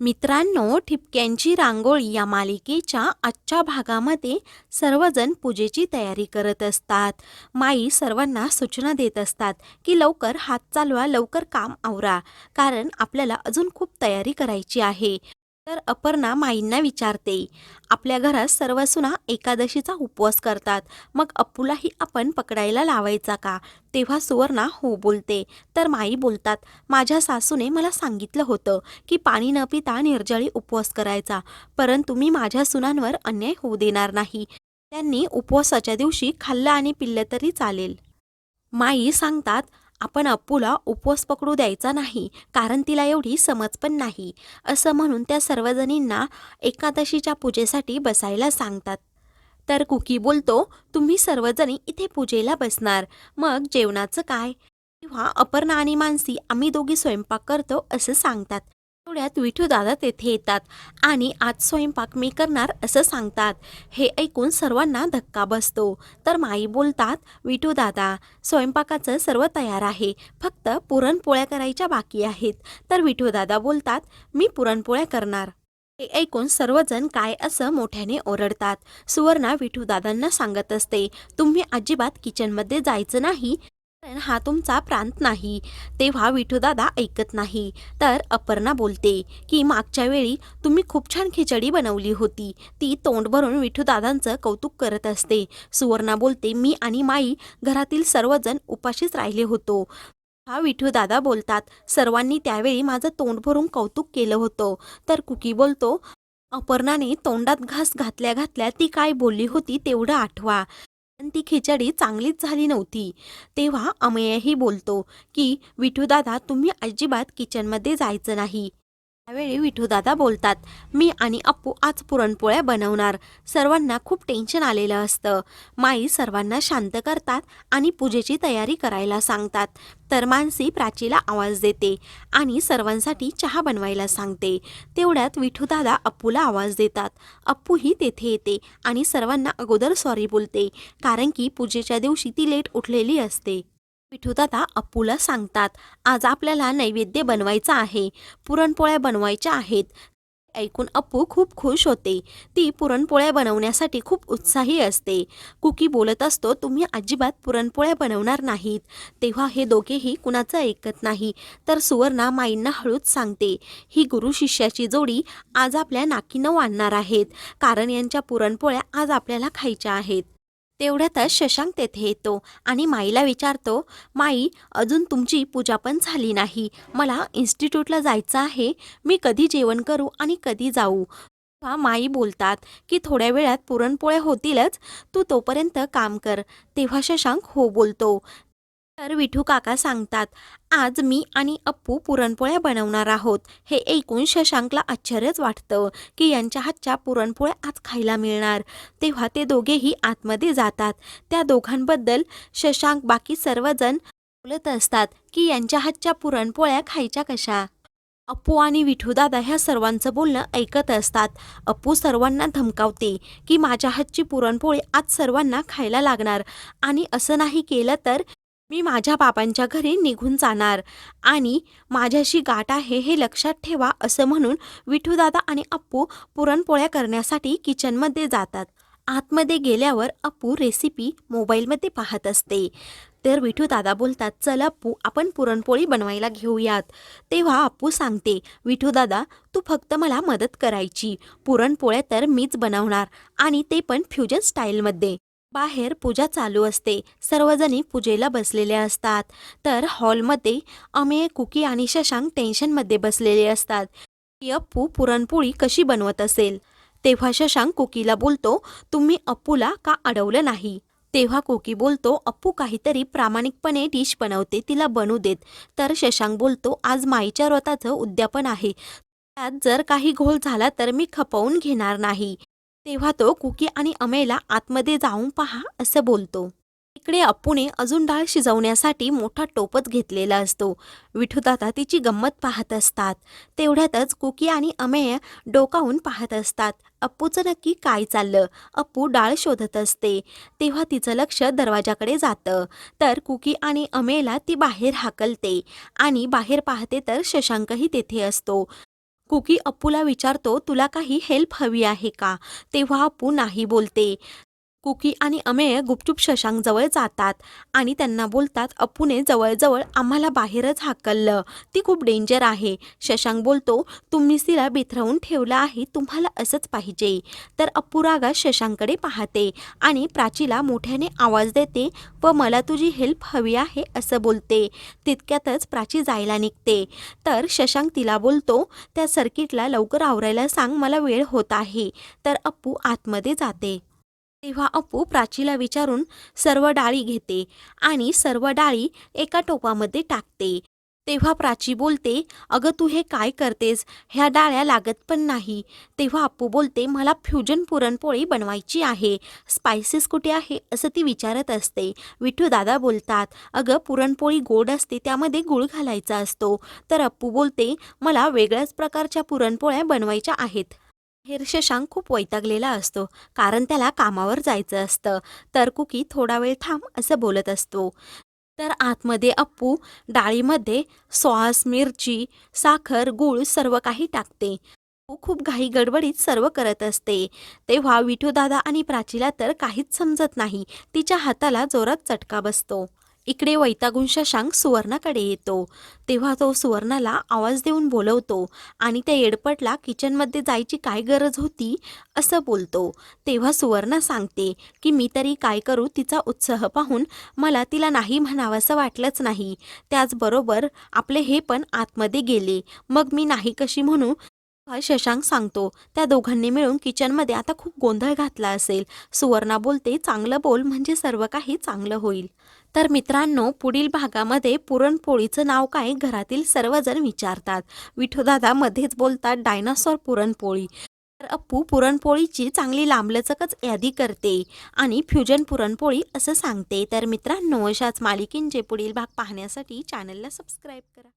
मित्रांनो ठिपक्यांची रांगोळी या मालिकेच्या आजच्या भागामध्ये सर्वजण पूजेची तयारी करत असतात. माई सर्वांना सूचना देत असतात की लवकर हात चालवा लवकर काम आवरा कारण आपल्याला अजून खूप तयारी करायची आहे. तर अपर्णा माईंना विचारते आपल्या घरात सर्व सुना एकादशीचा उपवास करतात मग अप्पूलाही आपण पकडायला लावायचा का? तेव्हा सुवर्णा हो बोलते. तर माई बोलतात माझ्या सासूने मला सांगितलं होतं की पाणी न पिता निर्जळी उपवास करायचा परंतु मी माझ्या सुनांवर अन्याय होऊ देणार नाही. त्यांनी उपवासाच्या दिवशी खाल्लं आणि पिल्लं तरी चालेल. माई सांगतात आपण अप्पूला उपवास पकडू द्यायचा नाही कारण तिला एवढी समज पण नाही असं म्हणून त्या सर्वजणींना एकादशीच्या पूजेसाठी बसायला सांगतात. तर कुकी बोलतो तुम्ही सर्वजणी इथे पूजेला बसणार मग जेवणाचं काय? किंवा अपर्णा आणि मानसी आम्ही दोघी स्वयंपाक करतो असं सांगतात. आठवड्यात विठू दादा तेथे येतात आणि आज स्वयंपाक मी करणार असं सांगतात. हे ऐकून सर्वांना धक्का बसतो. तर माई बोलतात विठू दादा स्वयंपाकाचं सर्व तयार आहे. फक्त पुरणपोळ्या करायच्या बाकी आहेत. तर विठू दादा बोलतात मी पुरणपोळ्या करणार. हे ऐकून सर्वजण काय असं मोठ्याने ओरडतात. सुवर्णा विठू दादांना सांगत असते तुम्ही अजिबात किचनमध्ये जायचं नाही. कारण हा तुमचा प्रांत नाही. तेव्हा विठूदादा ऐकत नाही. तर अपर्णा बोलते की मागच्या वेळी तुम्ही खूप छान खिचडी बनवली होती. ती तोंड भरून विठूदादांचं कौतुक करत असते. सुवर्णा बोलते मी आणि माई घरातील सर्वजण उपाशीच राहिले होतो. हा विठूदादा बोलतात सर्वांनी त्यावेळी माझं तोंड भरून कौतुक केलं होतं. तर कुकी बोलतो अपर्णाने तोंडात घास घातल्या घातल्या ती काय बोलली होती तेवढं आठवा. पण ती खिचडी चांगलीच झाली नव्हती. तेव्हा अमेयही बोलतो की विठूदादा तुम्ही अजिबात किचनमध्ये जायचं नाही. त्यावेळी विठूदादा बोलतात मी आणि अप्पू आज पुरणपोळ्या बनवणार. सर्वांना खूप टेन्शन आलेलं असतं. माई सर्वांना शांत करतात आणि पूजेची तयारी करायला सांगतात. तर मानसी प्राचीला आवाज देते आणि सर्वांसाठी चहा बनवायला सांगते. तेवढ्यात विठूदादा अप्पूला आवाज देतात. अप्पूही तेथे येते आणि सर्वांना अगोदर सॉरी बोलते कारण की पूजेच्या दिवशी ती लेट उठलेली असते. विठूदादा अप्पूला सांगतात आज आपल्याला नैवेद्य बनवायचा आहे. पुरणपोळ्या बनवायच्या आहेत. ऐकून अप्पू खूप खुश होते. ती पुरणपोळ्या बनवण्यासाठी खूप उत्साही असते. कुकी बोलत असतो तुम्ही अजिबात पुरणपोळ्या बनवणार नाहीत. तेव्हा हे दोघेही कुणाचं ऐकत नाही तर सुवर्णा माईंना हळूच सांगते ही गुरु शिष्याची जोडी आज आपल्या नाकीनं आणणार आहेत. कारण यांच्या पुरणपोळ्या आज आपल्याला खायच्या आहेत. तेवढ्यातच शशांक तेथे येतो आणि माईला विचारतो माई अजून तुमची पूजा पण झाली नाही. मला इन्स्टिट्यूटला जायचं आहे. मी कधी जेवण करू आणि कधी जाऊ? माई बोलतात की थोड्या वेळात पुरणपोळ्या होतीलच. तू तोपर्यंत काम कर. तेव्हा शशांक हो बोलतो. तर विठू काका सांगतात आज मी आणि अप्पू पुरणपोळ्या बनवणार आहोत. हे ऐकून शशांकला आश्चर्यच वाटतं की यांच्या हातच्या पुरणपोळ्या आज खायला मिळणार. तेव्हा ते दोघेही आतमध्ये जातात. त्या दोघांबद्दल शशांक बाकी सर्वजण बोलत असतात की यांच्या हातच्या पुरणपोळ्या खायच्या कशा? अप्पू आणि विठूदादा ह्या सर्वांचं बोलणं ऐकत असतात. अप्पू सर्वांना धमकावते की माझ्या हातची पुरणपोळी आज सर्वांना खायला लागणार. आणि असं नाही केलं तर मी माझ्या बाबांच्या घरी निघून जाणार. आणि माझ्याशी गाठ आहे हे लक्षात ठेवा असं म्हणून विठूदादा आणि अप्पू पुरणपोळ्या करण्यासाठी किचनमध्ये जातात. आतमध्ये गेल्यावर अप्पू रेसिपी मोबाईलमध्ये पाहत असते. तर विठू दादा बोलतात चल अप्पू आपण पुरणपोळी बनवायला घेऊयात. तेव्हा अप्पू सांगते विठू दादा तू फक्त मला मदत करायची. पुरणपोळ्या तर मीच बनवणार आणि ते पण फ्युजन स्टाईलमध्ये. बाहेर पूजा चालू असते. सर्वजणी पूजेला बसलेल्या असतात. तर हॉलमध्ये अमेय कुकी आणि शशांक टेन्शनमध्ये बसलेले असतात. की अप्पू पुरणपोळी कशी बनवत असेल? तेव्हा शशांक कुकीला बोलतो तुम्ही अप्पूला का अडवलं नाही? तेव्हा कुकी बोलतो अप्पू काहीतरी प्रामाणिकपणे डिश बनवते तिला बनवू देत. तर शशांक बोलतो आज माईच्या व्रताचं उद्यापन आहे. त्यात जर काही घोल झाला तर मी खपवून घेणार नाही. तेव्हा तो कुकी आणि अमेला आतमध्ये जाऊन पहा असं बोलतो. इकडे अप्पूने अजून डाळ शिजवण्यासाठी मोठा टोपच घेतलेला असतो. विठूदाता तिची गंमत पाहत असतात. तेवढ्यातच कुकी आणि अमेय डोकावून पाहत असतात. अप्पूचं नक्की काय चाललं? अप्पू डाळ शोधत असते. तेव्हा तिचं लक्ष दरवाजाकडे जातं. तर कुकी आणि अमेला ती बाहेर हाकलते आणि बाहेर पाहते तर शशांकही तेथे असतो. कुकी अप्पूला विचारतो तुला काही हेल्प हवी आहे का? तेव्हा अप्पू नाही बोलते. कुकी आणि अमेय गुपचूप शशांकजवळ जातात आणि त्यांना बोलतात अप्पूने जवळजवळ आम्हाला बाहेरच हाकललं. ती खूप डेंजर आहे. शशांक बोलतो तुम्ही तिला बिथरवून ठेवलं आहे तुम्हाला असंच पाहिजे. तर अप्पू रागा शशांककडे पाहते आणि प्राचीला मोठ्याने आवाज देते व मला तुझी हेल्प हवी आहे असं बोलते. तितक्यातच प्राची जायला निघते. तर शशांक तिला बोलतो त्या सर्किटला लवकर आवरायला सांग मला वेळ होत आहे. तर अप्पू आतमध्ये जाते. तेव्हा अप्पू प्राचीला विचारून सर्व डाळी घेते आणि सर्व डाळी एका टोपामध्ये टाकते. तेव्हा प्राची बोलते अगं तू हे काय करतेस? ह्या डाळ्या लागत पण नाही. तेव्हा अप्पू बोलते मला फ्युजन पुरणपोळी बनवायची आहे. स्पायसेस कुठे आहे? असं ती विचारत असते. विठू दादा बोलतात अगं पुरणपोळी गोड असते त्यामध्ये गुळ घालायचा असतो. तर अप्पू बोलते मला वेगळ्याच प्रकारच्या पुरणपोळ्या बनवायच्या आहेत. हेर शशांक खूप वैतागलेला असतो कारण त्याला कामावर जायचं असतं. तर कुकी थोडा वेळ थांब असं बोलत असतो. तर आतमध्ये अप्पू डाळीमध्ये सॉस मिरची साखर गूळ सर्व काही टाकते. खूप घाई गडबडीत सर्व करत असते. तेव्हा विठूदादा आणि प्राचीला तर काहीच समजत नाही. तिच्या हाताला जोरात चटका बसतो. इकडे वैतागून शशांक सुवर्णाकडे येतो. तेव्हा तो सुवर्णाला आवाज देऊन बोलवतो आणि त्या येडपटला किचनमध्ये जायची काय गरज होती असं बोलतो. तेव्हा सुवर्णा सांगते की मी तरी काय करू तिचा उत्साह पाहून मला तिला नाही म्हणावंसं वाटलंच नाही. त्याचबरोबर आपले हे पण आतमध्ये गेले. मग मी नाही कशी म्हणू? शशांक सांगतो. त्या दोघांनी मिळून किचनमध्ये आता खूप गोंधळ घातला असेल. सुवर्णा बोलते चांगलं बोल म्हणजे सर्व काही चांगलं होईल. तर मित्रांनो पुढील भागामध्ये पुरणपोळीचं नाव काय घरातील सर्वजण विचारतात. विठोदादा मध्येच बोलतात डायनासॉर पुरणपोळी. तर अप्पू पुरणपोळीची चांगली लांबलचकच यादी करते आणि फ्युजन पुरणपोळी असं सांगते. तर मित्रांनो अशाच मालिकेंचे पुढील भाग पाहण्यासाठी चॅनलला सबस्क्राईब करा.